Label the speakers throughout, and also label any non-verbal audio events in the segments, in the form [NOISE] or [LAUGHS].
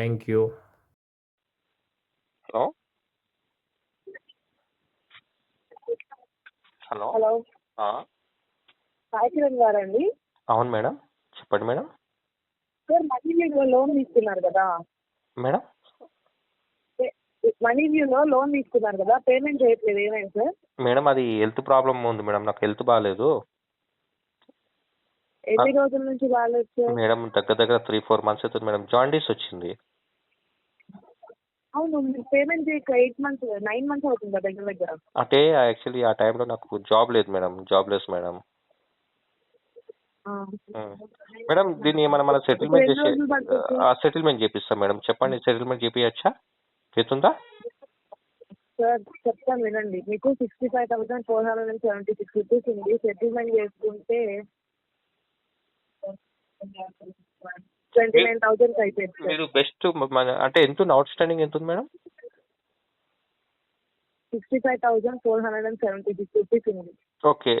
Speaker 1: Thank you
Speaker 2: hello hello
Speaker 3: hello Sai Kiran గారండి.
Speaker 2: అవును madam. చెప్పండి మేడం.
Speaker 3: సార్ మనీ వ్యూలో లోన్ తీసుకున్నారు కదా.
Speaker 2: మేడం?
Speaker 3: మనీ వ్యూలో లోన్ తీసుకున్నారు కదా పేమెంట్ చేయట్లేదు ఏమైంది సార్?
Speaker 2: మేడం అది హెల్త్ ప్రాబ్లం ఉంది మేడం నాకు హెల్త్ బాగాలేదు
Speaker 3: ఎన్ని రోజుల నుంచి బాగాలేదు
Speaker 2: మేడం దగ్గర దగ్గర త్రీ ఫోర్ మంత్స్ అవుతుంది మేడం జాండీస్ వచ్చింది.
Speaker 3: అవును మీరు పేమెంట్ చేయక ఎయిట్ మంత్స్ నైన్ మంత్స్ అవుతుంది దగ్గర దగ్గర?
Speaker 2: అంటే యాక్చువల్లీ ఆ టైంలో నాకు జాబ్ లేదు madam jobless madam. Madam దీన్ని ఏమైనా మన సెటిల్మెంట్ చేసి సెటిల్మెంట్ చేపిస్తాం మేడం చెప్పండి సెటిల్మెంట్ చేపియచ్చా? చేస్తుందా?
Speaker 3: సార్ చెప్తాను వినండి. మీకు sixty five thousand four hundred and seventy six rupees ఉంది. సెటిల్మెంట్ చేసుకుంటే ట్వంటీ నైన్ థౌసండ్ అయిపోయింది
Speaker 2: మీరు బెస్ట్ అంటే ఎంత అవుట్ స్టాండింగ్ ఎంత ఉంది madam?
Speaker 3: Sixty five thousand four hundred and seventy six rupees ఉంది.
Speaker 2: ఓకే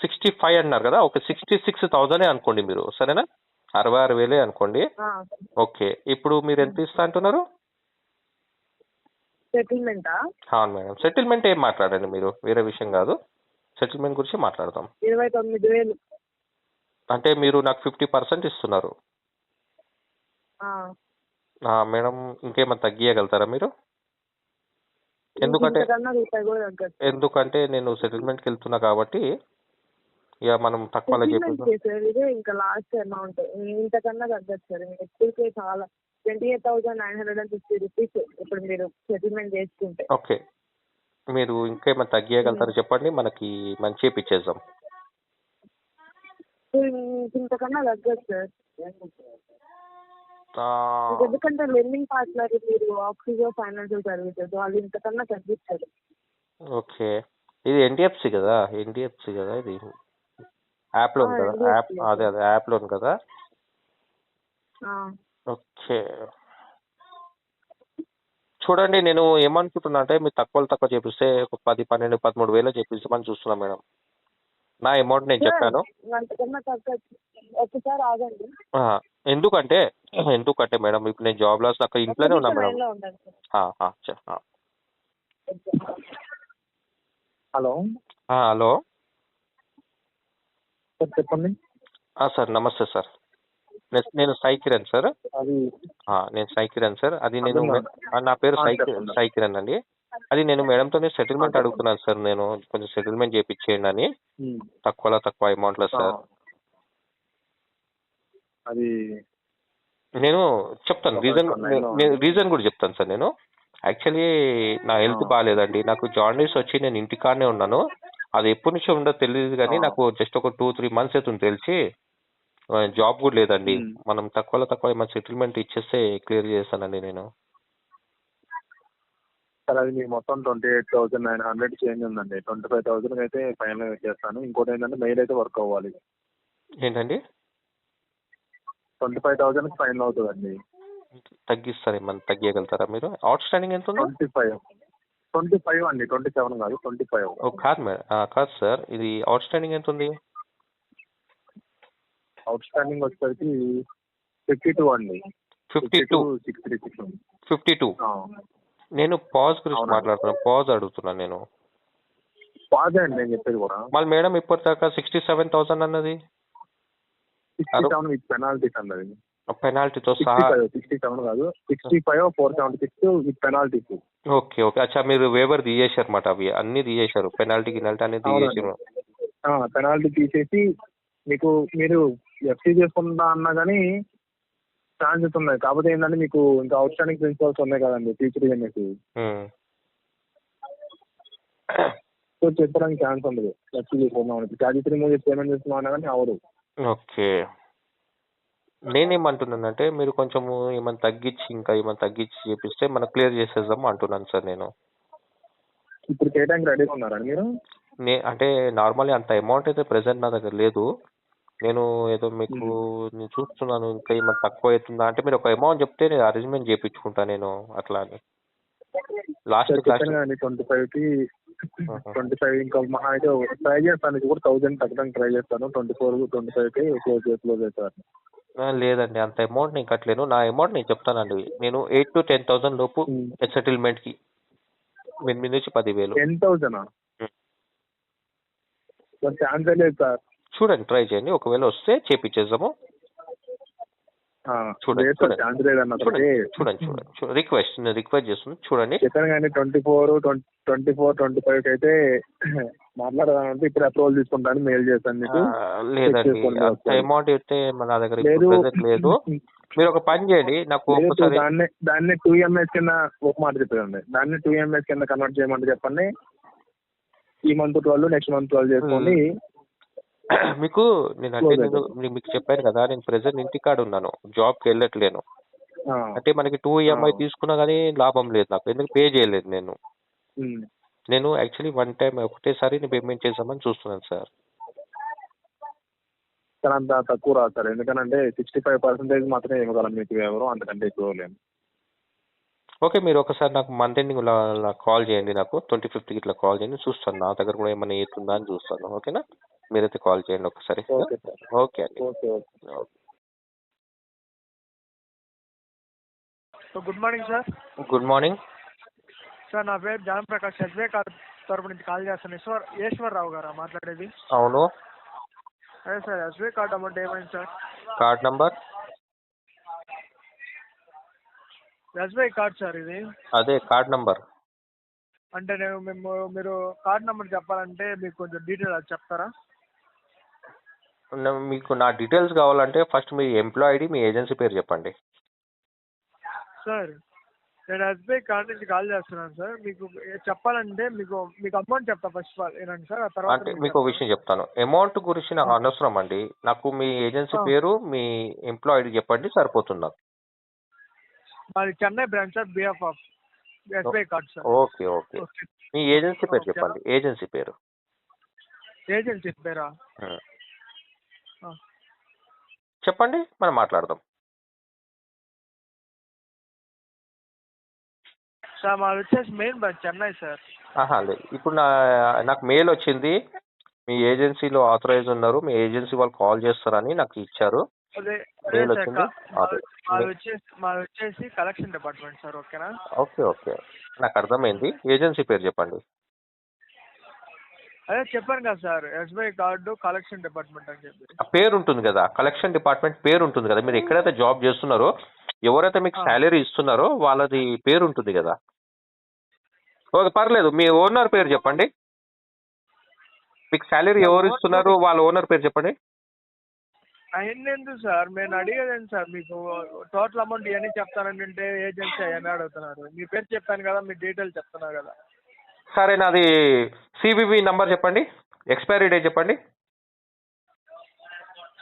Speaker 2: సిక్స్టీ ఫైవ్ అన్నారు కదా? ఓకే సిక్స్టీ సిక్స్ థౌజండే అనుకోండి మీరు సరేనా? అరవై ఆరు వేలే అనుకోండి. ఓకే ఇప్పుడు మీరు ఎంత ఇస్తా అంటున్నారు?
Speaker 3: సెటిల్మెంటా
Speaker 2: అవును మేడం. సెటిల్మెంట్ ఏం మాట్లాడండి మీరు? వేరే విషయం కాదు. సెటిల్మెంట్ గురించి మాట్లాడదాం
Speaker 3: ఇరవై తొమ్మిది వేలు.
Speaker 2: అంటే మీరు నాకు ఫిఫ్టీ పర్సెంట్ ఇస్తున్నారు. మేడం ఇంకేమైనా తగ్గియగలుగుతారా మీరు? ఎందుకంటే ఎందుకంటే నేను సెటిల్మెంట్కి వెళ్తున్నా కాబట్టి ఇక మనం తక్కువలో
Speaker 3: ఇదే ఇంకా లాస్ట్ అమౌంట్ ఇంతకన్నా తగ్గదు సార్. ఎప్పటికే చాలా twenty eight thousand nine hundred and fifty rupees ఇప్పుడు మీరు సెటిల్మెంట్ చేసుకుంటే.
Speaker 2: ఓకే. మీరు ఇంకేమైనా తగ్గియగలుగుతారో చెప్పండి. మనకి మంచి ఇప్పించేద్దాం
Speaker 3: సో ఇంతకన్నా తగ్గదు సార్. ఎందుకంటే లెండింగ్ పార్ట్నర్ మీరు ఆక్సిజన్ ఫైనాన్షియల్ సర్వీసెస్ వాళ్ళు ఇంతకన్నా తగ్గిస్తారు
Speaker 2: ఓకే. ఇది ఎన్డిఎఫ్సి కదా? ఎన్డిఎఫ్సి కదా ఇది? యాప్ లోన్
Speaker 3: ఆ,
Speaker 2: కదా? యాప్ అదే అదే యాప్ లోన్ కదా?
Speaker 3: ఆ.
Speaker 2: ఓకే. చూడండి నేను ఏమనుకుంటున్నా అంటే మీరు తక్కువ తక్కువ చేపిస్తే ఒక పది పన్నెండు పదమూడు వేలు చేపిస్తామని చూస్తున్నా మేడం. నా అమౌంట్ నేను చెప్పాను.
Speaker 3: అంతకన్నా ఒకసారి ఆగండి.
Speaker 2: ఎందుకంటే ఎందుకంటే మేడం ఇప్పుడు నేను జాబ్ లాస్ అక్కడ ఇంట్లోనే ఉన్నా మేడం.
Speaker 4: హలో.
Speaker 2: ఆ, హలో.
Speaker 4: సార్ చెప్పండి.
Speaker 2: ఆ, సార్ నమస్తే సార్. నేను- నేను సాయి కిరణ్ సార్.
Speaker 4: అది
Speaker 2: ఆ, నేను సాయి కిరణ్ సార్. అది నేను నా పేరు సాయి. సాయి కిరణ్ అండి. అది నేను మేడంతోనే సెటిల్మెంట్. అడుగుతున్నాను సార్ నేను. కొంచెం సెటిల్మెంట్ చేయించేయండి అని. తక్కువలో తక్కువ అమౌంట్లో సార్.
Speaker 4: అది
Speaker 2: నేను చెప్తాను. రీజన్ నేను రీజన్ కూడా చెప్తాను సార్ నేను. యాక్చువల్లీ నా హెల్త్. బాగాలేదండి నాకు జాండీస్ వచ్చి నేను ఇంటికాడనే ఉన్నాను. అది ఎప్పటి నుంచో ఉందో తెలియదు కానీ. నాకు జస్ట్ ఒక టూ త్రీ మంత్స్ అవుతుంది తెలిసి. జాబ్ కూడా లేదండి. మనం తక్కువలో తక్కువ ఏమైనా సెటిల్మెంట్ ఇచ్చేస్తే క్లియర్ చేస్తానండి నేను.
Speaker 4: సార్ అది మీకు మొత్తం twenty eight thousand nine hundred change ఉందండి. ట్వంటీ ఫైవ్ థౌసండ్ అయితే ఫైనల్ చేస్తాను. ఇంకోటి ఏంటంటే మెయిల్ అయితే వర్క్ అవ్వాలి.
Speaker 2: ఏంటండి?
Speaker 4: ట్వంటీ ఫైవ్ థౌసండ్ ఫైనల్ అవుతుందండి.
Speaker 2: తగ్గిస్తారు ఏమన్నా తగ్గియగలుగుతారా మీరు? అవుట్ స్టాండింగ్ ఎంత ఉందో?
Speaker 4: ట్వంటీ ఫైవ్ ట్వంటీ ఫైవ్ అండి. ట్వంటీ సెవెన్ కాదు ట్వంటీ ఫైవ్
Speaker 2: ఓ కాదు మేడం కాదు సార్. ఇది అవుట్ స్టాండింగ్ ఎంత ఉంది?
Speaker 4: అవుట్ స్టాండింగ్ వచ్చేసరికి ఫిఫ్టీ టూ అండి.
Speaker 2: Fifty two
Speaker 4: six three six
Speaker 2: fifty two నేను పాజ్ గురించి? మాట్లాడుతున్నాను పాజ్ అడుగుతున్నాను నేను.
Speaker 4: బాగా అండి నేను చెప్పేది కూడా.
Speaker 2: మళ్ళీ మేడం ఇప్పటిదాకా సిక్స్టీ సెవెన్ థౌసండ్ అన్నది
Speaker 4: పెనాల్టీస్ అండి అది.
Speaker 2: పెనాల్టీతో సహా
Speaker 4: సిక్స్టీ సెవెన్ కాదు. Sixty five four seventy six with penalties
Speaker 2: okay okay. అచ్చా మీరు వేవర్ తీసేశారు అన్నమాట అవి. అన్ని తీసేశారు. పెనాల్టీ గినాల్టీ
Speaker 4: అవునండి.
Speaker 2: తీసేసారు
Speaker 4: పెనాల్టీ తీసేసి మీకు మీరు ఎఫ్సీ చేసుకుంటా అన్నా కానీ ఛాన్సెస్ ఉన్నాయి. కాకపోతే ఏంటంటే మీకు ఇంకా అవుట్ స్టాండింగ్ ప్రిన్సిపల్స్ ఉన్నాయి కదండి టీచర్ అనేసి. సో చెప్పడానికి ఛాన్స్ ఉండదు. ఎఫ్సీ చేసుకుందాం ఛార్జెస్ రిమూవ్ చేసి పేమెంట్ చేస్తున్నాం కానీ అవరు.
Speaker 2: ఓకే. నేనేమంటున్నానంటే మీరు కొంచెము ఏమైనా తగ్గించి ఇంకా ఏమైనా తగ్గించి చేపిస్తే మనం క్లియర్ చేసేద్దాం అంటున్నాను సార్ నేను.
Speaker 4: ఇప్పుడు చేయడానికి రెడీగా ఉన్నారండి మీరు?
Speaker 2: నే అంటే నార్మల్లీ అంత అమౌంట్ అయితే ప్రెసెంట్ నా దగ్గర లేదు. నేను ఏదో మీకు నేను చూస్తున్నాను ఇంకా ఏమైనా తక్కువ అవుతుందా? అంటే మీరు ఒక అమౌంట్ చెప్తే నేను అరేంజ్మెంట్ చేయించుకుంటా నేను అట్లా అని. లాస్ట్ క్లాస్
Speaker 4: ట్వంటీ ఫైవ్కి
Speaker 2: ఆహా.
Speaker 4: ట్వంటీ ఫైవ్ ఇంకా మహా అయితే ట్రై చేస్తాను ఇది కూడా థౌసండ్ తగ్గడానికి ట్రై చేస్తాను. ట్వంటీ ఫోర్ ట్వంటీ ఫైవ్కి క్లోజ్ క్లోజ్ అవుతారు
Speaker 2: ఆ, లేదండి అంత అమౌంట్ నేను కట్టలేను. నా అమౌంట్ నేను చెప్తానండి. నేను ఎయిట్ టు టెన్ థౌసండ్ లోపు సెటిల్మెంట్కి ఎనిమిది నుంచి పదివేలు.
Speaker 4: Ten thousand. సార్ ఛాన్స్ లేదు సార్.
Speaker 2: చూడండి ట్రై చేయండి. ఒకవేళ వస్తే చేపించేద్దాము చూడండి, చూడండి. చూడండి చూడండి రిక్వెస్ట్ నేను రిక్వెస్ట్ చేస్తున్నాను చూడండి.
Speaker 4: చెప్పాను కానీ twenty four twenty four twenty ఫైవ్కి అయితే [CLEARS THROAT] మాట్లాడదామంటే ఇప్పుడు అప్రూవల్ తీసుకుంటాను మెయిల్ చేస్తాను మీకు.
Speaker 2: లేదండి.
Speaker 4: ఒకసారి.
Speaker 2: అమౌంట్ అయితే మన దగ్గర
Speaker 4: లేదు.
Speaker 2: మీరు ఒక పని చేయండి. నాకు
Speaker 4: లేదు,
Speaker 2: ఒక్కసారి
Speaker 4: దాన్ని దాన్ని టూ ఎంఎస్ కింద ఒక మాట చెప్పండి దాన్ని టూ ఎంఎస్ కింద కన్వర్ట్ చేయమంటే చెప్పండి. ఈ month twelve next month twelve చేసుకోండి. [CLEARS THROAT]
Speaker 2: మీకు నేను అంటే నేను నేను మీకు చెప్పాను కదా నేను ప్రెసెంట్ ఇంటికాడ ఉన్నాను జాబ్కి వెళ్ళట్లేను.
Speaker 4: ఆ,
Speaker 2: అంటే మనకి టూ ఈఎంఐ
Speaker 4: ఆ.
Speaker 2: తీసుకున్నా కానీ లాభం లేదు నాకు ఎందుకు పే చేయలేదు నేను. నేను యాక్చువల్లీ వన్ టైం ఒకటేసారి నేను పేమెంట్ చేద్దామని చూస్తున్నాను సార్.
Speaker 4: కానీ అంత తక్కువ రాదు సార్ ఎందుకంటే సిక్స్టీ ఫైవ్ పర్సెంటేజ్ మాత్రమే ఇవ్వగలం మీకు ఎవరు అంతకంటే ఎక్కువ
Speaker 2: ఓకే మీరు ఒకసారి నాకు మంత్ ఎండింగ్ కాల్ చేయండి నాకు ట్వంటీ ఫిఫ్త్కి ఇట్లా కాల్ చేయండి చూస్తాను. నా దగ్గర కూడా ఏమైనా అవుతుందా అని చూస్తాను ఓకేనా? మీరైతే కాల్ చేయండి ఒకసారి
Speaker 4: ఓకే సార్.
Speaker 2: ఓకే అండి.
Speaker 4: Okay okay.
Speaker 5: Good morning sir
Speaker 2: good morning.
Speaker 5: Sir నా పేరు జాన్ ప్రకాష్ ఎస్బీఐ తరపు నుంచి కాల్ చేస్తాను ఈశ్వర్ ఈశ్వరరావు గారా మాట్లాడేది?
Speaker 2: అవును.
Speaker 5: అదే సార్ ఎస్బీఐ కార్డ్ అమౌంట్ ఏమైంది sir?
Speaker 2: Card number?
Speaker 5: SBI card sir ఇది.
Speaker 2: అదే కార్డ్ నంబర్.
Speaker 5: అంటే నేను మేము మీరు కార్డ్ నెంబర్ చెప్పాలంటే మీకు కొంచెం డీటెయిల్ అది చెప్తారా?
Speaker 2: మీకు నా డీటెయిల్స్ కావాలంటే ఫస్ట్ మీ ఎంప్లాయ్ ఐడి మీ ఏజెన్సీ పేరు చెప్పండి.
Speaker 5: సార్ నేను ఎస్బీఐ కార్డ్ నుంచి కాల్ చేస్తున్నాను సార్ మీకు చెప్పాలంటే మీకు మీకు అమౌంట్ చెప్తా ఫస్ట్ ఆఫ్ ఆల్ ఏనండి సార్ ఆ తర్వాత
Speaker 2: అంటే మీకు ఒక విషయం చెప్తాను. అమౌంట్ గురించి నాకు అనవసరం అండి. నాకు మీ ఏజెన్సీ. పేరు మీ ఎంప్లాయ్ ఐడి చెప్పండి సరిపోతుంది? నాకు
Speaker 5: మాది Chennai branch sir BF of SBI card sir
Speaker 2: okay okay. Me agency పేరు చెప్పండి. ఏజెన్సీ పేరు.
Speaker 5: ఏజెన్సీ పేరా.
Speaker 2: చెప్పండి మనం మాట్లాడదాం.
Speaker 5: సార్ మాది వచ్చేసి మెయిన్ చెన్నై సార్.
Speaker 2: ఆహా లేదు ఇప్పుడు నా నాకు మెయిల్ వచ్చింది. మీ ఏజెన్సీలో ఆథరైజ్ ఉన్నారు. మీ ఏజెన్సీ వాళ్ళు కాల్ చేస్తారని నాకు ఇచ్చారు.
Speaker 5: అదే
Speaker 2: మెయిల్ వచ్చింది.
Speaker 5: కా- మాది
Speaker 2: అదే.
Speaker 5: మాది వచ్చేసి మాది వచ్చేసి కలెక్షన్ డిపార్ట్మెంట్ సార్ ఓకేనా?
Speaker 2: Okay okay. నాకు అర్థమైంది. ఏజెన్సీ పేరు చెప్పండి.
Speaker 5: అదే చెప్పాను కదా sir SBI card collection department అని చెప్పి.
Speaker 2: ఆ పేరు ఉంటుంది కదా కలెక్షన్ డిపార్ట్మెంట్ పేరు ఉంటుంది కదా మీరు ఎక్కడైతే జాబ్ చేస్తున్నారో ఎవరైతే మీకు. శాలరీ ఇస్తున్నారో వాళ్ళది పేరు ఉంటుంది కదా. ఓకే పర్లేదు మీ ఓనర్ పేరు చెప్పండి. మీకు శాలరీ ఎవరు ఇస్తున్నారు వాళ్ళ ఓనర్ పేరు చెప్పండి.
Speaker 5: అవన్నీ ఎందుకు సార్? నేను అడిగేదేంటి సార్ మీకు టోటల్ అమౌంట్ ఇవన్నీ చెప్తానంటే ఏజెన్సీ అవన్నీ అడుగుతున్నారు. మీ పేరు చెప్పాను కదా మీ డీటెయిల్స్ చెప్తున్నారు కదా.
Speaker 2: సరే నాది సిబిబి నంబర్ చెప్పండి. ఎక్స్పైరీ డేట్ చెప్పండి.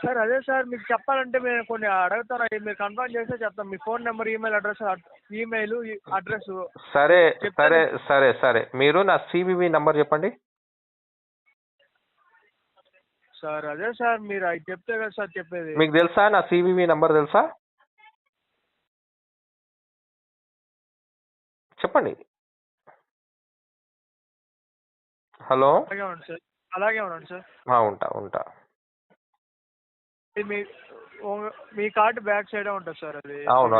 Speaker 5: సార్ అదే సార్ మీకు చెప్పాలంటే మేము కొన్ని అడుగుతాను అవి మీరు కన్ఫర్మ్ చేస్తే చెప్తాం. మీ phone number email address email address
Speaker 2: సరే. సరే సరే సరే. మీరు నా సిబిబి నంబర్ చెప్పండి.
Speaker 5: సార్ అదే సార్ మీరు అవి చెప్తే కదా సార్ చెప్పేది.
Speaker 2: మీకు తెలుసా? నా సిబిబి నంబర్ తెలుసా? చెప్పండి. హలో?
Speaker 5: అలాగే ఉండండి సార్. అలాగే ఉండండి సార్.
Speaker 2: ఉంటా ఉంటా.
Speaker 5: ఇది మీ మీ కార్డు బ్యాక్ సైడే ఉంటుంది సార్ అది.
Speaker 2: అవును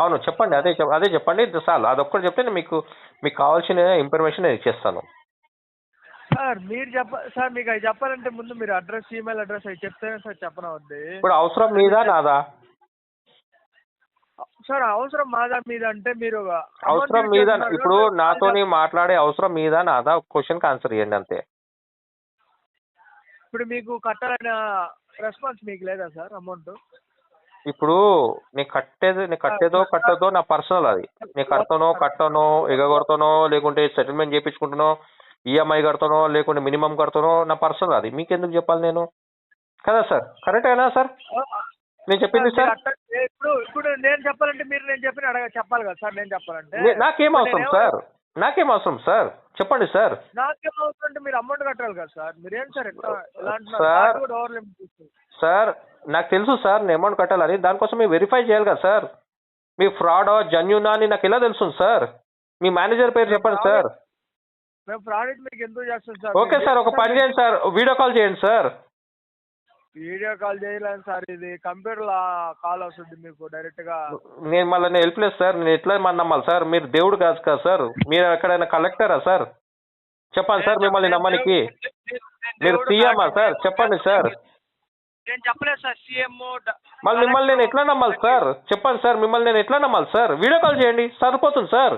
Speaker 2: అవును. చెప్పండి అదే అదే చెప్పండి. చాలు అదొక్కటి చెప్తే నేను మీకు మీకు కావాల్సిన ఇన్ఫర్మేషన్ నేను ఇచ్చేస్తాను.
Speaker 5: సార్ మీరు చెప్ప సార్ మీకు అవి చెప్పాలంటే ముందు మీరు అడ్రస్ ఈమెయిల్ అడ్రస్ అవి చెప్తేనే సార్ చెప్పనవద్ది.
Speaker 2: ఇప్పుడు అవసరం మీదా నాదా?
Speaker 5: సార్ అవసరం మాదా మీద అంటే మీరు
Speaker 2: అవసరం మీద ఇప్పుడు నాతోని మాట్లాడే అవసరం మీదా నాదా క్వశ్చన్కి ఆన్సర్ ఇవ్వండి అంతే.
Speaker 5: ఇప్పుడు మీకు కట్టాలన్న రెస్పాన్స్ మీకు లేదా సార్ అమౌంట్?
Speaker 2: ఇప్పుడు నేను కట్టేది నేను కట్టేదో కట్టదో నా పర్సనల్ అది. నేను కడతానో కట్టనో ఎగగొడతానో లేకుంటే సెటిల్మెంట్ చేయించుకుంటానో ఈఎంఐ కడతానో లేకుంటే మినిమం కడతానో నా పర్సనల్ అది. మీకెందుకు చెప్పాలి నేను? కదా సార్ కరెక్టేనా సార్? నేను చెప్పింది సార్
Speaker 5: ఇప్పుడు ఇప్పుడు నేను చెప్పాలంటే మీరు నేను చెప్పిన అడగ చెప్పాలి కదా సార్ నేను చెప్పాలంటే.
Speaker 2: నాకేం అవసరం సార్? నాకేం అవసరం సార్? చెప్పండి సార్.
Speaker 5: నాకేం అవసరం అంటే మీరు అమౌంట్ కట్టాలి కదా సార్. మీరు ఏం సార్
Speaker 2: సార్. సార్ నాకు తెలుసు సార్ నేను అమౌంట్ కట్టాలని. దానికోసం మీరు వెరిఫై చేయాలి కదా సార్. మీ ఫ్రాడ్ జన్యునా అని నాకు ఎలా తెలుస్తుంది సార్? మీ మేనేజర్ పేరు చెప్పండి సార్.
Speaker 5: మేము ప్రాడక్ట్ మీకు ఎందుకు చేస్తాం సార్?
Speaker 2: ఓకే సార్ ఒక పని చేయండి సార్. వీడియో కాల్ చేయండి సార్.
Speaker 5: వీడియో కాల్ చేయలేను సార్. ఇది కంప్యూటర్ కాల్ వస్తుంది మీకు డైరెక్ట్గా
Speaker 2: నేను మళ్ళీ నేను హెల్ప్లెస్ సార్. నేను ఎట్లా మన నమ్మాలి సార్? మీరు దేవుడు కాదు కదా సార్. మీరు ఎక్కడైనా కలెక్టరా సార్? చెప్పండి సార్ మిమ్మల్ని నమ్మనికి. మీరు సీఎమ్మా సార్? చెప్పండి సార్.
Speaker 5: నేను చెప్పలేదు సార్. సీఎం
Speaker 2: మళ్ళీ మిమ్మల్ని నేను ఎట్లా నమ్మాలి సార్? చెప్పండి సార్. మిమ్మల్ని నేను ఎట్లా నమ్మాలి సార్? వీడియో కాల్ చేయండి. సరిపోతుంది సార్.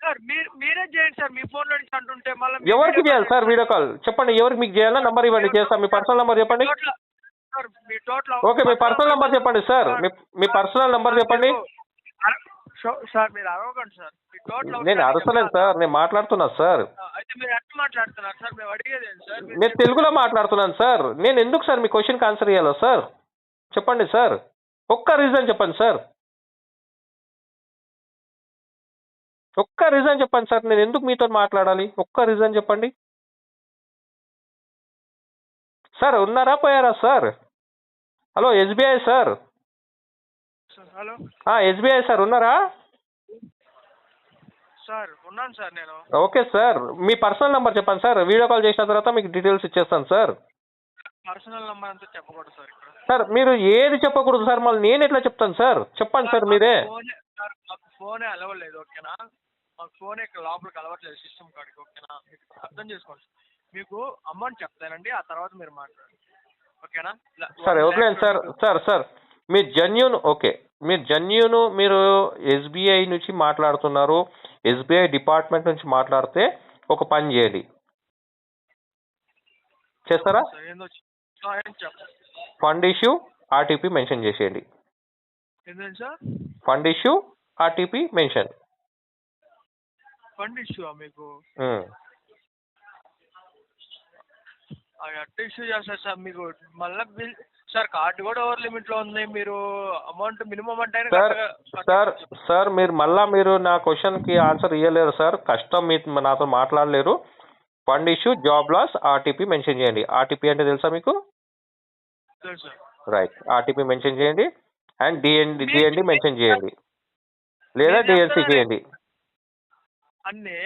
Speaker 5: సార్ మీరు మీరే చేయండి సార్. మీ ఫోన్లో నుంచి అంటుంటే మళ్ళీ
Speaker 2: ఎవరికి చేయాలి సార్ వీడియో కాల్? చెప్పండి ఎవరికి మీకు చేయాలా? నంబర్ ఇవ్వండి. చేస్తాం. మీ పర్సనల్ నంబర్ చెప్పండి. ఓకే మీ పర్సనల్ నంబర్ చెప్పండి సార్. మీ మీ పర్సనల్ నంబర్ చెప్పండి.
Speaker 5: సార్ మీరు సార్.
Speaker 2: నేను అరసలేదు సార్ నేను మాట్లాడుతున్నా సార్.
Speaker 5: అయితే మీరు ఎట్లా మాట్లాడుతున్నారు సార్? మేము అడిగేది ఏంటి సార్?
Speaker 2: నేను తెలుగులో మాట్లాడుతున్నాను సార్. నేను ఎందుకు సార్ మీ క్వశ్చన్కి ఆన్సర్ ఇవ్వాలా సార్? చెప్పండి సార్. ఒక్క రీజన్ చెప్పండి సార్. ఒక్క రీజన్ చెప్పండి సార్. నేను ఎందుకు మీతో మాట్లాడాలి? ఒక్క రీజన్ చెప్పండి. సార్ ఉన్నారా పోయారా sir? Hello SBI sir.
Speaker 5: Hello.
Speaker 2: SBI sir ఉన్నారా?
Speaker 5: సార్ ఉన్నాను సార్ నేను.
Speaker 2: ఓకే సార్ మీ పర్సనల్ నెంబర్ చెప్పండి సార్. వీడియో కాల్ చేసిన తర్వాత మీకు డీటెయిల్స్ ఇచ్చేస్తాను సార్.
Speaker 5: పర్సనల్ నెంబర్ అంతా చెప్పకూడదు సార్ ఇక్కడ.
Speaker 2: సార్ మీరు ఏది చెప్పకూడదు సార్ మళ్ళీ నేను ఎట్లా చెప్తాను సార్? చెప్పండి సార్ మీరే.
Speaker 5: ఫోనే అలవలేదు ఓకేనా? మాకు ఫోన్ ఇక్కడ లోపలికి అలవట్లేదు సిస్టమ్ కాడికి ఓకేనా? అర్థం చేసుకోండి. మీకు అమౌంట్ చెప్తానండి ఆ తర్వాత మీరు మాట్లాడండి. ఓకేనా?
Speaker 2: Sir
Speaker 5: lakh
Speaker 2: sir sir sir మీరు జెన్యున్ ఓకే మీరు జెన్యున్ మీరు ఎస్బీఐ నుంచి మాట్లాడుతున్నారు ఎస్బీఐ డిపార్ట్మెంట్ నుంచి మాట్లాడితే ఒక పని చేయండి. చేస్తారా? ఫండ్ ఇష్యూ ఆర్టీపీ మెన్షన్ చేసేయండి. Fund issue RTP mention.
Speaker 5: Fund issue మీకు? అది అట్ట ఇష్యూ చేస్తారు సార్. మీకు మళ్ళీ బిల్ సార్ కార్డు కూడా ఓవర్ లిమిట్లో ఉంది. మీరు అమౌంట్ మినిమం అంటే
Speaker 2: సార్ సార్ సార్ మీరు మళ్ళా మీరు నా క్వశ్చన్కి ఆన్సర్ ఇవ్వలేరు సార్. కష్టం మీ నాతో మాట్లాడలేరు. Fund issue job loss RTP mention చేయండి. ఆర్టీపీ అంటే తెలుసా మీకు? రైట్ ఆర్టీపీ మెన్షన్ చేయండి. అండ్ డిఎన్డి డిఎన్డి మెన్షన్ చేయండి. లేదా డిఎన్సి చేయండి.
Speaker 5: అన్నీ.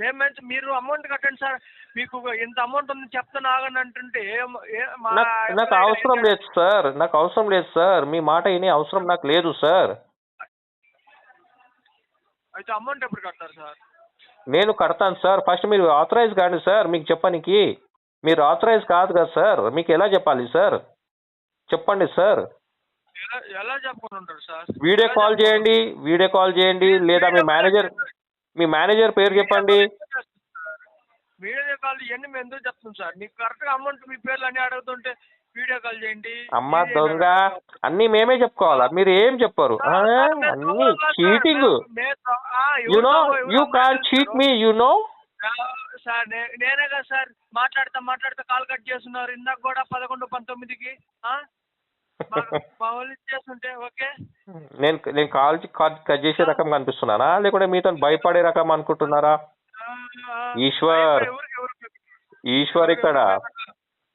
Speaker 5: మేము మంచి మీరు అమౌంట్ కట్టండి సార్. మీకు ఇంత అమౌంట్ ఉంది చెప్తాను ఆగండి అంటుంటే
Speaker 2: నాకు అవసరం లేదు సార్. నాకు అవసరం లేదు సార్. మీ మాట వినే అవసరం నాకు లేదు సార్.
Speaker 5: అయితే అమౌంట్ ఎప్పుడు కడతారు సార్?
Speaker 2: నేను కడతాను సార్. ఫస్ట్ మీరు ఆథరైజ్ కాండి సార్ మీకు చెప్పడానికి మీరు ఆథరైజ్ కాదు కదా సార్. మీకు ఎలా చెప్పాలి సార్? చెప్పండి సార్.
Speaker 5: ఎలా సార్?
Speaker 2: వీడియో కాల్ చేయండి. వీడియో కాల్ చేయండి. లేదా మీ మేనేజర్ మీ మేనేజర్ పేరు చెప్పండి.
Speaker 5: వీడియో కాల్ ఇవన్నీ మేము ఎందుకు చెప్తాం సార్? మీకు కరెక్ట్గా అమౌంట్ మీ పేర్లు అన్ని అడుగుతుంటే వీడియో కాల్ చేయండి.
Speaker 2: అమ్మ దొంగ. అన్నీ మేమే చెప్పుకోవాలా? మీరు ఏం చెప్పారు? అన్నీ. Cheating you know you can? Cheat me you know
Speaker 5: sir నేనే కదా సార్ మాట్లాడతా మాట్లాడతా కాల్ కట్ చేస్తున్నారు. ఇందాక కూడా పదకొండు పంతొమ్మిదికి
Speaker 2: నేను నేను కాల్ కట్ చేసే రకం కనిపిస్తున్నానా? లేకుంటే మీతో భయపడే రకం అనుకుంటున్నారా? ఈశ్వర్. ఈశ్వర్ ఇక్కడ.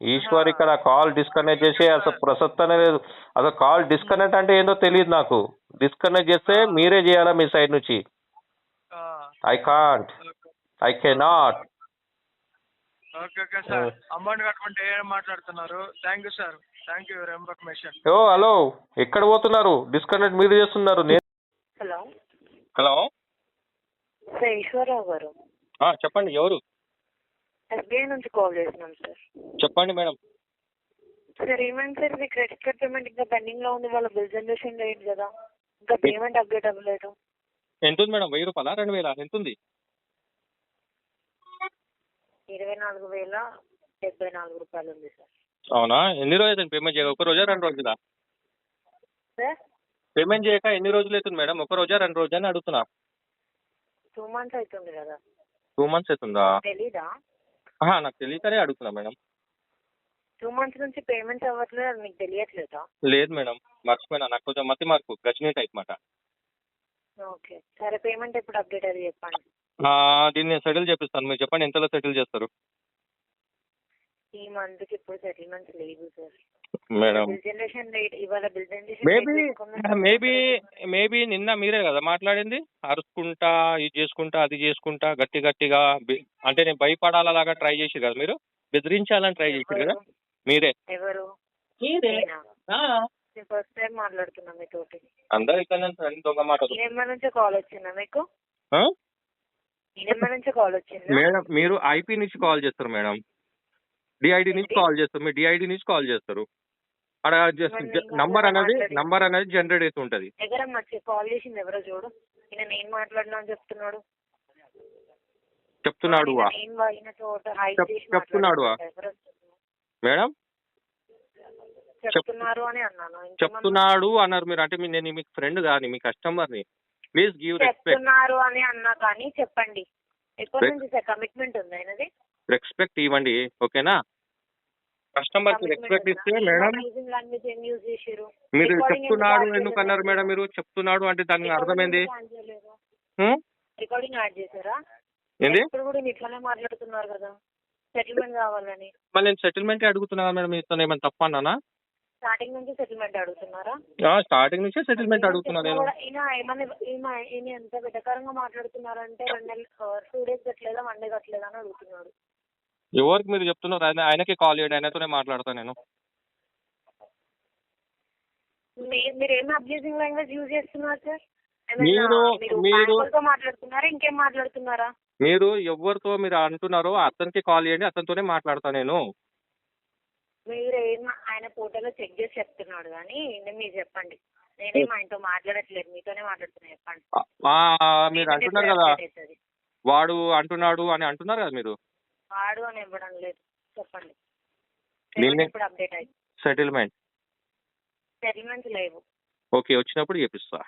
Speaker 2: ఈశ్వర్ ఇక్కడ కాల్ డిస్కనెక్ట్ చేసి అసలు ప్రసక్తనే లేదు. అసలు కాల్ డిస్కనెక్ట్ అంటే ఏందో తెలియదు నాకు. డిస్కనెక్ట్ చేస్తే మీరే చేయాలా మీ సైడ్ నుంచి? I can't. I cannot.
Speaker 5: Okay okay sir. Amount కట్టమంటే ఏం మాట్లాడుతున్నారు? Thank you sir thank you information
Speaker 2: oh hello. ఎక్కడ పోతున్నారు? డిస్కనెక్ట్ మీరు చేస్తున్నారు. నేను
Speaker 6: హలో.
Speaker 2: హలో.
Speaker 6: సార్ ఈశ్వరరావు గారు.
Speaker 2: చెప్పండి ఎవరు?
Speaker 6: ఎస్బీఐ నుంచి కాల్ చేస్తున్నాం సార్.
Speaker 2: చెప్పండి మేడం.
Speaker 6: సార్ ఏమైంది సార్? మీ క్రెడిట్ కార్డ్ పేమెంట్ ఇంకా పెండింగ్లో ఉంది. వాళ్ళ బిల్ జనరేషన్ లేదు కదా. ఇంకా పేమెంట్ అప్డేట్ అవ్వలేదు.
Speaker 2: ఎంత ఉంది మేడం? వెయ్యి రూపాయల? రెండు వేల? ఎంత ఉంది?
Speaker 6: ఇరవై నాలుగు వేల డెబ్బై నాలుగు రూపాయలు ఉంది సార్.
Speaker 2: అవునా? ఎన్ని రోజులు అవుతుంది పేమెంట్ చేయక? ఒక రోజా రెండు రోజులా?
Speaker 6: సార్?
Speaker 2: పేమెంట్ చేయక ఎన్ని రోజులు అవుతుంది మేడం? ఒక రోజా రెండు రోజా అని అడుగుతున్నా.
Speaker 6: టూ మంత్స్ అవుతుంది కదా.
Speaker 2: టూ మంత్స్ అవుతుందా?
Speaker 6: తెలీదా?
Speaker 2: ఆహా, నాకు తెలియకనే అడుగుతున్నా మేడం.
Speaker 6: టూ మంత్స్ నుంచి పేమెంట్స్ అవ్వట్లేదు అది మీకు తెలియట్లేదా?
Speaker 7: లేదు మేడం. మర్చిపోయినా. నాకు కొంచెం మతి మార్పు గజనీ టైప్ మాట.
Speaker 6: ఓకే. సరే పేమెంట్ ఎప్పుడు అప్డేట్ అది చెప్పండి.
Speaker 7: దీన్ని నేను సెటిల్ చేపిస్తాను. మీరు చెప్పండి ఎంతలో సెటిల్ చేస్తారు?
Speaker 6: ఈ మంత్కి ఇప్పుడు సెటిల్మెంట్స్ లేవు sir
Speaker 7: madam.
Speaker 6: Bill generation rate ఇవాళ bill generation
Speaker 7: maybe maybe maybe నిన్న మీరే కదా మాట్లాడింది? అరుచుకుంటా ఇది చేసుకుంటా అది చేసుకుంటా గట్టి గట్టిగా అంటే నేను భయపడాలలాగా ట్రై చేసి కదా మీరు? బెదిరించాలని ట్రై చేసి కదా? మీరే.
Speaker 6: ఎవరు?
Speaker 7: మీరే?
Speaker 6: నేను? ఫస్ట్ టైం మాట్లాడుతున్నా మీతోటి.
Speaker 7: అందరు ఇక్కడ నుంచి దొంగ మాట
Speaker 6: నుంచి కాల్ వచ్చిందా మీకు? నుంచి కాల్ వచ్చిందా.
Speaker 7: మేడం మీరు ఐపీ నుంచి కాల్ చేస్తారు మేడం. డిఐడి నుంచి? కాల్ చేస్తారు. మీరు డిఐడి నుంచి కాల్ చేస్తారు. అక్కడ జస్ట్ నంబర్ అనేది నంబర్ అనేది జనరేట్ అవుతుంటది
Speaker 6: ఎగరమ్మా కాల్ చేసింది ఎవరో చూడు. ఈయన నేను మాట్లాడినా అని చెప్తున్నాడు.
Speaker 7: చెప్తున్నాడు మేడం?
Speaker 6: చెప్తున్నారు అని అన్నాను?
Speaker 7: చెప్తున్నాడు అన్నారు మీరు. అంటే మీ- నేను మీకు ఫ్రెండ్ కానీ మీ కస్టమర్ని ప్లీజ్ గివ్ రెస్పెక్ట్
Speaker 6: చెప్తున్నారు అని అన్నా కానీ చెప్పండి. ఎప్పటి నుంచి సార్ కమిట్మెంట్ ఉంది ఆయనది?
Speaker 7: రెస్పెక్ట్ ఇవ్వండి ఓకేనా? కస్టమర్కి రెస్పెక్ట్ ఇస్తే మేడం
Speaker 6: లాంగ్వేజ్ ఏం యూజ్ చేసారు
Speaker 7: మీరు చెప్తున్నాడు
Speaker 6: add
Speaker 7: ఎందుకు అన్నారు
Speaker 6: చేయలేదు?
Speaker 7: మేడం మీరు? చెప్తున్నాడు అంటే దానికి అర్థమైంది?
Speaker 6: రికార్డింగ్ యాడ్ చేశారా?
Speaker 7: ఏంది?
Speaker 6: ఇప్పుడు కూడా మీరు ఇట్లానే మాట్లాడుతున్నారు కదా. సెటిల్మెంట్ కావాలని.
Speaker 7: మళ్ళీ నేను సెటిల్మెంట్ అడుగుతున్నా మేడం మీతో ఏమైనా తప్ప అన్నానా?
Speaker 6: స్టార్టింగ్ నుంచి సెటిల్మెంట్ అడుగుతున్నారా?
Speaker 7: స్టార్టింగ్ నుంచే సెటిల్మెంట్ అడుగుతున్నా నేను
Speaker 6: ఈయన ఎంత వెటకారంగా మాట్లాడుతున్నారంటే రెండు నెలలు టూ డేస్ కట్టలేదా వన్ డే కట్టలేదా అని అడుగుతున్నాడు.
Speaker 7: ఎవరికి మీరు చెప్తున్నారు? ఆయన ఆయనకి కాల్ చేయండి ఆయనతోనే మాట్లాడతాను నేను.
Speaker 6: మీరు ఏం అబ్యూజింగ్ లాంగ్వేజ్ యూజ్ చేస్తున్నారు సార్?
Speaker 7: మీరు-
Speaker 6: మీరు మాట్లాడుతున్నారా ఇంకేం మాట్లాడుతున్నారా?
Speaker 7: మీరు ఎవరితో మీరు అంటున్నారో అతనికి కాల్ చేయండి అతనితోనే మాట్లాడతాను నేను.
Speaker 6: మీరు ఏం ఆయన ఫోటోలో చెక్ చేసి చెప్తున్నాడు కానీ మీరు చెప్పండి. నేనేం ఆయనతో మాట్లాడట్లేదు మీతోనే మాట్లాడుతున్నా చెప్పండి.
Speaker 7: మీరు అంటున్నారు కదా వాడు అంటున్నాడు అని అంటున్నారు కదా మీరు?
Speaker 6: వాడు అని ఇవ్వడం లేదు చెప్పండి. ఇప్పుడు అప్డేట్ అయ్యి
Speaker 7: సెటిల్మెంట్
Speaker 6: సెటిల్మెంట్స్ లేవు.
Speaker 7: ఓకే వచ్చినప్పుడు చేపిస్తా.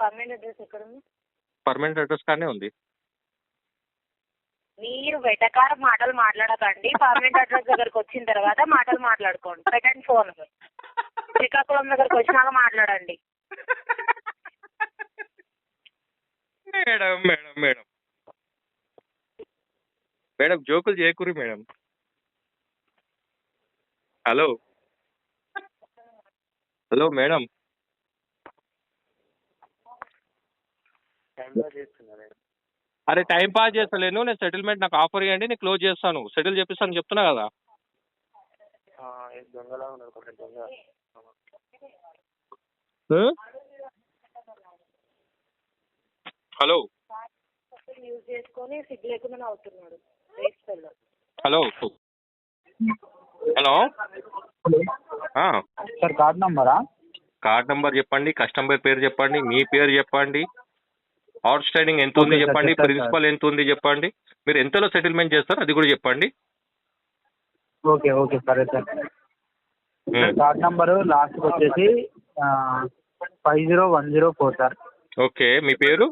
Speaker 6: పర్మనెంట్ అడ్రస్ ఎక్కడ ఉంది
Speaker 7: పర్మనెంట్ అడ్రస్ కానీ ఉంది.
Speaker 6: మీరు వెటకార మాటలు మాట్లాడకండి. పర్మనెంట్ అడ్రస్ దగ్గరకు వచ్చిన తర్వాత మాటలు మాట్లాడుకోండి. పెట్టండి ఫోన్. శ్రీకాకుళం దగ్గరకు వచ్చినాక మాట్లాడండి.
Speaker 7: Madam madam madam. మేడం జోకులు చేయకూరి మేడం. హలో. Hello madam. అరే టైం పాస్ చేస్తలేను నేను సెటిల్మెంట్ నాకు ఆఫర్ ఇవ్వండి నేను క్లోజ్ చేస్తాను. సెటిల్ చేపిస్తాను చెప్తున్నా కదా. ఆ? హలో? హలో? హలో? ఆ,
Speaker 8: సార్ కార్డ్ నంబరా
Speaker 7: కార్డ్ నంబర్ చెప్పండి కస్టమర్ పేరు చెప్పండి మీ పేరు చెప్పండి. అవుట్ స్టాండింగ్ ఎంత ఉంది చెప్పండి? ప్రిన్సిపల్ ఎంత ఉంది చెప్పండి? మీరు ఎంతలో సెటిల్మెంట్ చేస్తారు అది కూడా చెప్పండి.
Speaker 8: ఓకే ఓకే సరే సార్ కార్డ్ నంబరు లాస్ట్కి వచ్చేసి five zero one zero four sir
Speaker 7: okay మీ పేరు?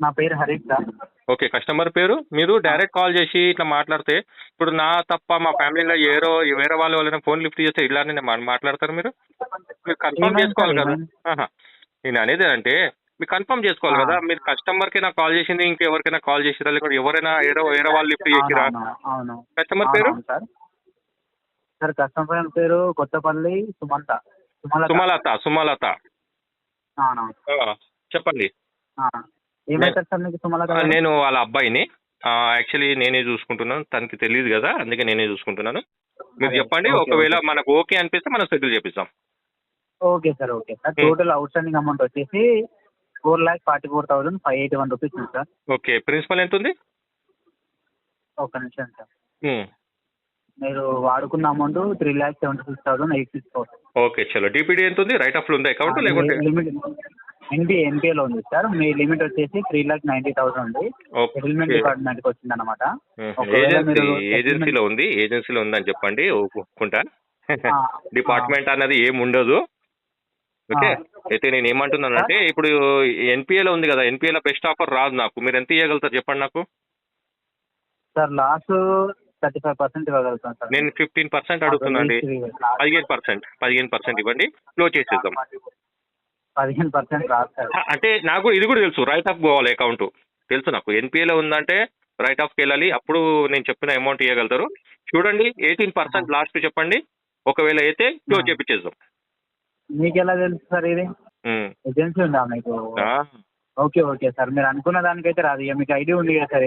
Speaker 8: నా పేరు హరీష్ సార్
Speaker 7: ఓకే కస్టమర్ పేరు? మీరు డైరెక్ట్ కాల్ చేసి ఇట్లా మాట్లాడితే ఇప్పుడు నా తప్ప మా ఫ్యామిలీలో ఏరో వేరే వాళ్ళు వాళ్ళని ఫోన్ లిఫ్ట్ చేస్తే ఇట్లానే మా- మాట్లాడతారు మీరు? మీరు కన్ఫర్మ్ చేసుకోవాలి కదా. నేను అనేది అంటే మీరు కన్ఫర్మ్ చేసుకోవాలి. కదా మీరు కస్టమర్కి నాకు కాల్ చేసింది ఇంకెవరికైనా కాల్ చేసిరా లేకపోతే ఎవరైనా ఏరో వేరే వాళ్ళు లిఫ్ట్ చేసిరా?
Speaker 8: అవును
Speaker 7: కస్టమర్ పేరు?
Speaker 8: సార్. సార్ కస్టమర్ పేరు కొత్తపల్లి సుమంత. సుమలత.
Speaker 7: సుమలత చెప్పండి? నేను వాళ్ళ అబ్బాయిని. యాక్చువల్లీ నేనే చూసుకుంటున్నాను. తనకి తెలియదు కదా అందుకే నేనే చూసుకుంటున్నాను. మీరు చెప్పండి ఒకవేళ. మనకు ఓకే అనిపిస్తే మనం సెటిల్ చేపిస్తాం.
Speaker 8: Okay sir okay. Sir total outstanding amount వచ్చేసి four lakh forty four thousand five eighty one rupees ఉంది సార్.
Speaker 7: ఓకే ప్రిన్సిపల్ ఎంత ఉంది
Speaker 8: ఒక నిమిషం సార్. మీరు వాడుకున్న amount three lakh seventy six thousand eight six four.
Speaker 7: Okay చలో. డిపిడి ఎంత ఉంది రైట్ ఆఫ్లో ఉంది అకౌంట్ లేకుంటే?
Speaker 8: లిమిట్ ఎన్బిఏ ఎన్పిఏలో ఉంది సార్. మీ లిమిట్ వచ్చేసి త్రీ ల్యాక్ నైన్టీ థౌసండ్ ఉంది. సెటిల్మెంట్
Speaker 7: ఓకే
Speaker 8: డిపార్ట్మెంట్కి వచ్చింది అనమాట
Speaker 7: ఏజెన్సీ ఏజెన్సీలో ఉంది ఏజెన్సీలో ఉందని చెప్పండి ఒప్పుకుంటా. [LAUGHS] డిపార్ట్మెంట్ అన్నది ఏం ఉండదు. ఓకే. అయితే నేను ఏమంటున్నానంటే ఇప్పుడు ఎన్పిఏలో ఉంది కదా ఎన్పిఏలో బెస్ట్ ఆఫర్ రాదు నాకు. మీరు ఎంత ఇవ్వగలుగుతారు చెప్పండి నాకు?
Speaker 8: Sir last thirty five percent ఇవ్వగలుగుతాం sir.
Speaker 7: నేను ఫిఫ్టీన్ పర్సెంట్ అడుగుతున్నాండి పదిహేను పర్సెంట్ పదిహేను పర్సెంట్ ఇవ్వండి. క్లోజ్ చేసేద్దాం.
Speaker 8: పదిహేను పర్సెంట్ రాదు సార్.
Speaker 7: అంటే నాకు ఇది కూడా తెలుసు రైట్ ఆఫ్ పోవాలి అకౌంట్ తెలుసు నాకు. ఎన్పిఏలో ఉందంటే రైట్ ఆఫ్కి వెళ్ళాలి. అప్పుడు నేను చెప్పిన అమౌంట్ ఇవ్వగలుగుతారు చూడండి ఎయిటీన్ పర్సెంట్ లాస్ట్ చెప్పండి. ఒకవేళ అయితే క్లోజ్ చేపించేద్దాం
Speaker 8: మీకు ఎలా తెలుసు సార్ ఇది. ఏజెన్సీ ఉందా మీకు? Okay okay sir. మీరు అనుకున్న దానికైతే రాదు. ఇక మీకు ఐడియా ఉంది కదా సార్.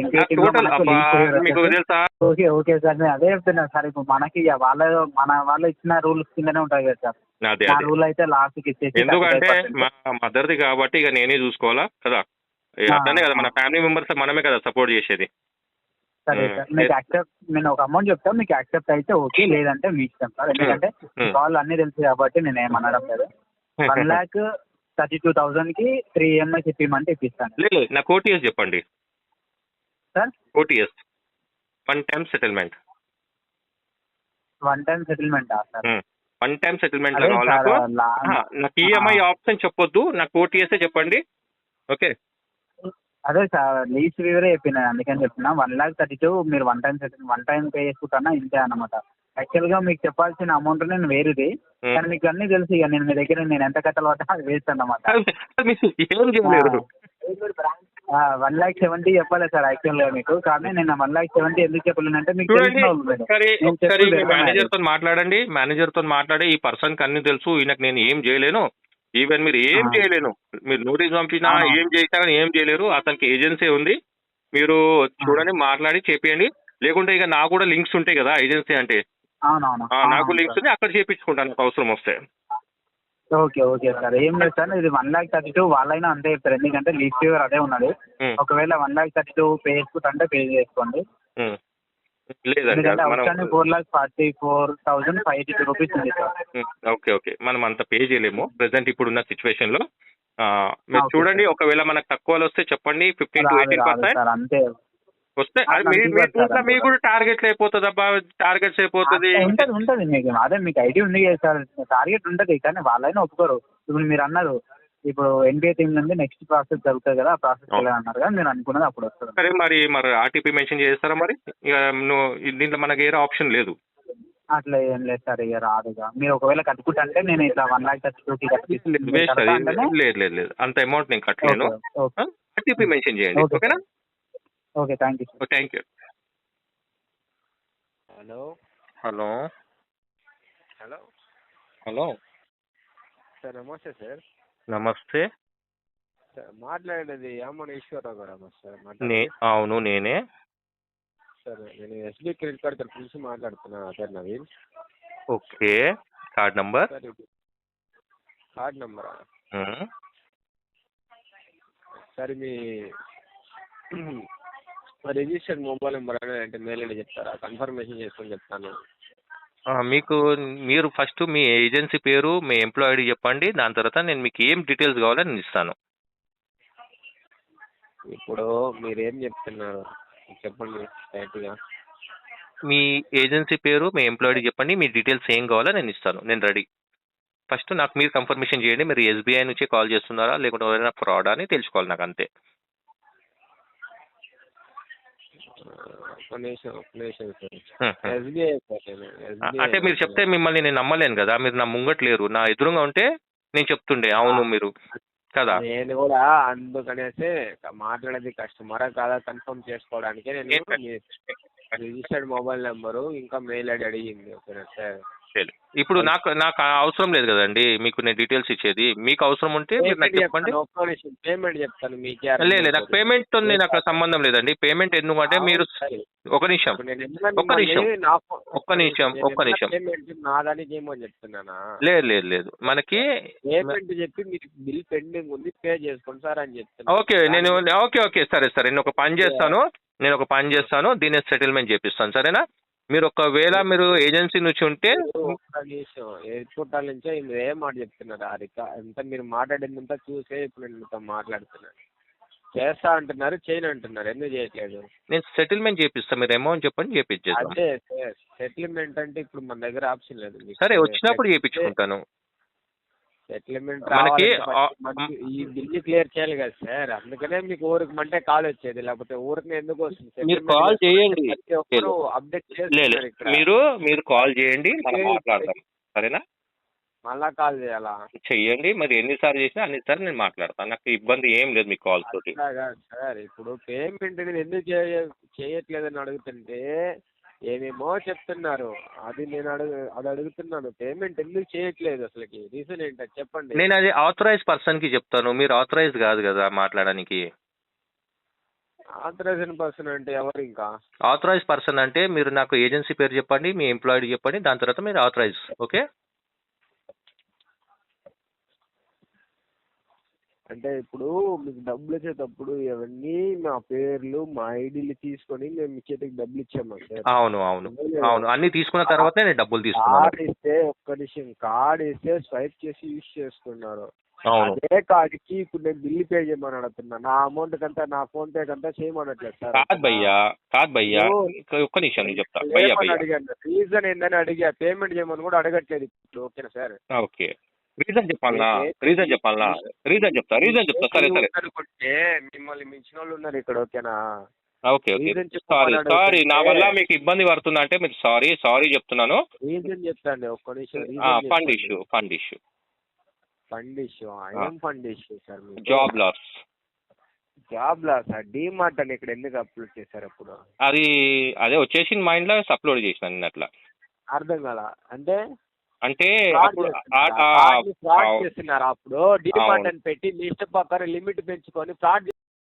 Speaker 8: Okay okay sir. నేను అదే చెప్తున్నా సార్. ఇప్పుడు మనకి వాళ్ళ మన వాళ్ళు ఇచ్చిన రూల్స్ కిందనే ఉంటాయి కదా సార్. నా రూల్ అయితే లాస్ట్కి ఇచ్చేసి
Speaker 7: ఎందుకంటే
Speaker 8: 35%
Speaker 7: మా మదర్ది కాబట్టి ఇక నేనే చూసుకోవాలా కదా? అట్లనే కదా మన. ఫ్యామిలీ మెంబర్స్ మనమే కదా సపోర్ట్ చేసేది.
Speaker 8: సరే. సార్ మీకు యాక్సెప్ట్ నేను ఒక అమౌంట్ చెప్తాను మీకు యాక్సెప్ట్ అయితే ఓకే లేదంటే మీ ఇష్టం సార్. ఎందుకంటే. కాల్ అన్ని తెలుసు కాబట్టి నేను ఏమనడం లేదు. వన్ ల్యాక్ థర్టీ టూ థౌసండ్కి త్రీ ఈఎంఐ ఇప్పిమంటే ఇప్పిస్తాను.
Speaker 7: లేదు నాకు ఓటీఎస్ చెప్పండి.
Speaker 8: Sir?
Speaker 7: OTS one time settlement
Speaker 8: one time settlement sir?
Speaker 7: One time settlement నాకు. ఈఎంఐ ఆప్షన్ చెప్పొద్దు నాకు ఓటీఎస్ చెప్పండి. ఓకే.
Speaker 8: అదే సార్ లీస్ట్ వివరే చెప్పిన అందుకని చెప్తున్నా వన్ ల్యాక్ థర్టీ టూ మీరు one time one time pay చేసుకుంటానా ఇంతే అనమాట యాక్చువల్గా మీకు చెప్పాల్సిన అమౌంట్ నేను వేరేది
Speaker 7: ఉమ్.
Speaker 8: కానీ మీకు అన్ని తెలుసు ఇక నేను మీ దగ్గర నేను ఎంత కట్టాలో అది వేస్ట్ అన్నమాట. వన్ ల్యాక్ సెవెంటీ చెప్పాలి సార్ యాక్చువల్గా మీకు కానీ నేను వన్ ల్యాక్ సెవెంటీ ఎందుకు చెప్పలేనంటే మీకు
Speaker 7: మేనేజర్. తో మాట్లాడండి మేనేజర్తో మాట్లాడి ఈ పర్సన్కి అన్ని తెలుసు ఈయనకు నేను ఏం చేయలేను. ఈవెన్ మీరు ఏం. చేయలేను. మీరు నోటీస్ పంపినా. ఏం చేసినా కానీ ఏం చేయలేరు. అతనికి ఏజెన్సీ ఉంది. మీరు చూడండి మాట్లాడి చేపియండి లేకుంటే ఇక నాకు కూడా లింక్స్ ఉంటాయి కదా ఏజెన్సీ అంటే. నాకు లింక్స్. ఉన్నాయి. అక్కడ చేపించుకుంటాను అవసరం వస్తే.
Speaker 8: Okay okay sir. ఏం లేదు సార్. ఇది వన్ ల్యాక్ థర్టీ టూ వాళ్ళైనా అంతే చెప్తారు. ఎందుకంటే లీస్ట్ ఫీవర్ అదే ఉన్నది ఒకవేళ one lakh thirty two pay చేసుకుంటా పే చేసుకోండి.
Speaker 7: లేదండి
Speaker 8: four lakh forty four thousand five eighty rupees ఉంది సార్.
Speaker 7: Um, okay okay. మనం అంత పే చేయలేము. ప్రెసెంట్ ఇప్పుడున్న సిచ్యువేషన్లో. ఆ, మీరు చూడండి. ఒకవేళ మనకు తక్కువలో వస్తే చెప్పండి ఫిఫ్టీన్ టు ఎయిటీన్ పర్సెంట్
Speaker 8: అంతే.
Speaker 7: వస్తే మీకు కూడా టార్గెట్లు అయిపోతుంది అబ్బా టార్గెట్స్ అయిపోతుంది
Speaker 8: ఉంటది ఉంటది మీకు. అదే మీకు ఐడియా ఉంది సార్ టార్గెట్ ఉంటది కానీ వాళ్ళైనా ఒప్పుకోరు. ఇప్పుడు మీరు అన్నారు ఇప్పుడు ఎన్బిఏ టీం నుండి నెక్స్ట్ ప్రాసెస్ జరుగుతుంది కదా ఆ ప్రాసెస్. అన్నారు కదా మీరు అనుకున్నది అప్పుడు వస్తుంది.
Speaker 7: సరే మరి మరి ఆర్టీపీ మెన్షన్ చేస్తారా మరి? ఇక నువ్వు దీంట్లో మనకి ఏ ఆప్షన్ లేదు.
Speaker 8: అట్లా ఏం లేదు సార్ ఇక రాదు ఇక. మీరు ఒకవేళ కట్టుకుంటే అంటే నేను ఇట్లా వన్ లాక్ థర్టీ
Speaker 7: అది లేదు లేదు లేదు అంత అమౌంట్ నేను కట్టలేను. ఆర్టీపీ మెన్షన్ చేయండి.
Speaker 8: ఓకే.
Speaker 7: ఓకేనా?
Speaker 8: Okay thank you
Speaker 7: thank you
Speaker 9: hello.
Speaker 7: Hello.
Speaker 9: Hello.
Speaker 7: Hello.
Speaker 9: Sir నమస్తే సార్.
Speaker 7: నమస్తే.
Speaker 9: సార్ మాట్లాడేది యామన్ ఈశ్వరరావు గారు సార్?
Speaker 7: నే అవును నేనే.
Speaker 9: సార్ నేను ఎస్బీ క్రెడిట్ కార్డ్ తరఫు నుంచి మాట్లాడుతున్నా sir Naveen
Speaker 7: okay card number?
Speaker 9: Card నెంబరా? Sir మీ రిజిస్టర్డ్ మొబైల్ నెంబర్ అనేది అంటే మెయిల్ ఐడి చెప్తారా? కన్ఫర్మేషన్ చేసుకొని చెప్తాను.
Speaker 7: మీకు మీరు ఫస్ట్ మీ ఏజెన్సీ పేరు మీ ఎంప్లాయ్ ఐడి చెప్పండి. దాని తర్వాత నేను మీకు ఏం డీటెయిల్స్ కావాలో నేను ఇస్తాను.
Speaker 9: ఇప్పుడు మీరు ఏం చెప్తున్నారు? చెప్పండి
Speaker 7: మీ ఏజెన్సీ పేరు మీ ఎంప్లాయ్ ఐడి చెప్పండి. మీ డీటెయిల్స్ ఏం కావాలో నేను ఇస్తాను. నేను రెడీ. ఫస్ట్ నాకు మీరు కన్ఫర్మేషన్ చేయండి. మీరు ఎస్బీఐ నుంచి కాల్ చేస్తున్నారా? లేకుంటే ఎవరైనా ఫ్రాడ్ అని తెలుసుకోవాలి నాకు అంతే
Speaker 9: ఒక నిమిషం ఒక నిమిషం సార్
Speaker 7: హ్మ్, హ్మ్.
Speaker 9: ఎస్బీఐ సార్ నేను
Speaker 7: ఆ,
Speaker 9: SBI
Speaker 7: అంటే మీరు చెప్తే మిమ్మల్ని నేను నమ్మలేను కదా మీరు నా ముంగట్లేరు నా ఎదురుగా ఉంటే నేను చెప్తుండే అవును మీరు. కదా?
Speaker 9: నేను కూడా అందుకనేసి మాట్లాడేది కస్టమరా కాదా కన్ఫర్మ్ చేసుకోవడానికి నేను? రిజిస్టర్డ్ మొబైల్ నెంబరు ఇంకా మెయిల్ ఐడి అడిగింది. ఓకేనా సార్?
Speaker 7: సరే. ఇప్పుడు నాకు నాకు అవసరం లేదు కదండి. మీకు నేను డీటెయిల్స్ ఇచ్చేది. మీకు అవసరం ఉంటే మీరు నాకు
Speaker 9: పేమెంట్
Speaker 7: చెప్పండి.
Speaker 9: చెప్తాను. పేమెంట్ చెప్తాను. మీకే
Speaker 7: లేదు నాకు పేమెంట్తో నేను అక్కడ సంబంధం లేదండి. పేమెంట్ ఎందుకంటే మీరు ఒక నిమిషం. ఒక్క నిమిషం. ఒక్క నిమిషం, ఒక్క నిమిషం.
Speaker 9: చెప్తున్నానా?
Speaker 7: లేదు లేదు లేదు. మనకి
Speaker 9: పేమెంట్ చెప్పి మీకు బిల్ పెండింగ్ ఉంది. పే చేసుకోండి సార్ అని చెప్తున్నా.
Speaker 7: ఓకే. నేను ఓకే ఓకే. సరే సరే. నేను ఒక పని చేస్తాను. నేను ఒక పని చేస్తాను. దీన్ని సెటిల్మెంట్ చేపిస్తాను. సరేనా? మీరు ఒకవేళ మీరు ఏజెన్సీ నుంచి ఉంటే
Speaker 9: ఎయిర్పోర్ట్ నుంచే మీరు ఏం మాట చెప్తున్నారు ఆ రికా ఎంత మీరు మాట్లాడిందంతా చూసే ఇప్పుడు నేను మీతో మాట్లాడుతున్నాను. చేస్తా అంటున్నారు చేయను అంటున్నారు. ఎందుకు చేయట్లేదు?
Speaker 7: నేను సెటిల్మెంట్ చేపిస్తాను మీరు అమౌంట్ చెప్పండి చేపించేద్దాం
Speaker 9: అదే సెటిల్మెంట్ అంటే ఇప్పుడు మన దగ్గర ఆప్షన్ లేదు.
Speaker 7: సరే వచ్చినప్పుడు చేపించుకుంటాను
Speaker 9: సెటిల్మెంట్
Speaker 7: మనకి
Speaker 9: ఈ బిల్లు క్లియర్ చేయాలి కదా సార్. అందుకనే మీకు ఊరికి మంటే కాల్ వచ్చేది. లేకపోతే ఊరికి ఎందుకు వస్తుంది?
Speaker 7: మీరు
Speaker 9: చేసుకుంటే
Speaker 7: చేయండి.
Speaker 9: అప్డేట్
Speaker 7: మీరు మీరు కాల్ చేయండి. మనం. మాట్లాడదాం సరేనా?
Speaker 9: మళ్ళా కాల్ చేయాలా?
Speaker 7: చెయ్యండి. మరి ఎన్నిసార్లు చేసినా అన్నిసార్లు నేను మాట్లాడతాను. నాకు ఇబ్బంది ఏం లేదు మీ కాల్స్ తోటి.
Speaker 9: సార్. ఇప్పుడు పేమెంట్ నేను ఎందుకు చేయ చేయట్లేదని అడుగుతుంటే ఏమేమో చెప్తున్నారు. అది నేను అడుగు అది అడుగుతున్నాను. పేమెంట్ ఎందుకు చేయట్లేదు అసలుకి? రీజన్ ఏంటో? చెప్పండి.
Speaker 7: నేను అది ఆథరైజ్ పర్సన్కి చెప్తాను. మీరు ఆథరైజ్ కాదు కదా మాట్లాడడానికి.
Speaker 9: ఆథరైజన్ పర్సన్ అంటే ఎవరు ఇంకా?
Speaker 7: ఆథరైజ్ పర్సన్ అంటే మీరు నాకు ఏజెన్సీ పేరు చెప్పండి మీ ఎంప్లాయిడ్ చెప్పండి దాని తర్వాత మీరు ఆథరైజ్ ఓకే?
Speaker 9: అంటే ఇప్పుడు మీకు డబ్బులు ఇచ్చేటప్పుడు ఇవన్నీ మా పేర్లు మా ఐడీలు తీసుకొని మేము మీ చేతికి డబ్బులు ఇచ్చాము
Speaker 7: అవును అవును. అవును. అన్ని తీసుకున్న తర్వాతే నేను డబ్బులు తీసుకున్నాను.
Speaker 9: కార్డ్ ఇస్తే ఒక్క నిమిషం కార్డ్ ఇస్తే స్వైప్ చేసి యూజ్ చేసుకున్నారు.
Speaker 7: అవును.
Speaker 9: అదే కార్డుకి ఇప్పుడు నేను బిల్లు పే చేయమని అడుగుతున్నా. నా అమౌంట్ కంతా నా ఫోన్ పే కంతా చేయమనట్లేదు సార్.
Speaker 7: కాదు భయ్యా కాదు భయ్యా. ఒక్క నిమిషం నేను చెప్తా. భయ్యా
Speaker 9: ఏమని
Speaker 7: భయ్యా.
Speaker 9: అడిగాను? రీజన్ ఏందని అడిగా. పేమెంట్ చేయమని కూడా అడగట్లేదు ఇప్పుడు. ఓకేనా సార్?
Speaker 7: ఓకే. రీజన్ చెప్పాలనా రీజన్ చెప్పాలనా రీజన్ చెప్తా రీజన్ చెప్తా. సరే సరే.
Speaker 9: అనుకుంటే మిమ్మల్ని మించిన వాళ్ళు ఉన్నారు ఇక్కడ ఓకేనా?
Speaker 7: Okay okay. సారీ. సారీ నా వల్ల మీకు ఇబ్బంది పడుతుందా అంటే మీరు సారీ సారీ చెప్తున్నాను.
Speaker 9: రీజన్ చెప్తాండి ఒక్క నిమిషం
Speaker 7: fund issue fund issue
Speaker 9: fund issue ఏం ఫండ్ ఇష్యూ సార్ మీకు?
Speaker 7: Job loss
Speaker 9: job loss sir DMart అని ఇక్కడ ఎందుకు అప్లోడ్ చేశారు అప్పుడు?
Speaker 7: అది అదే వచ్చేసి మైండ్లో అప్లోడ్ చేసినాను నేను అట్లా.
Speaker 9: అర్థం కదా అంటే
Speaker 7: అంటే అప్పుడు
Speaker 9: చేస్తున్నారా? అప్పుడు
Speaker 7: అవును.
Speaker 9: అని పెట్టి మీ ఇష్ట ప్రకారం లిమిట్ పెంచుకొని ఫ్రాడ్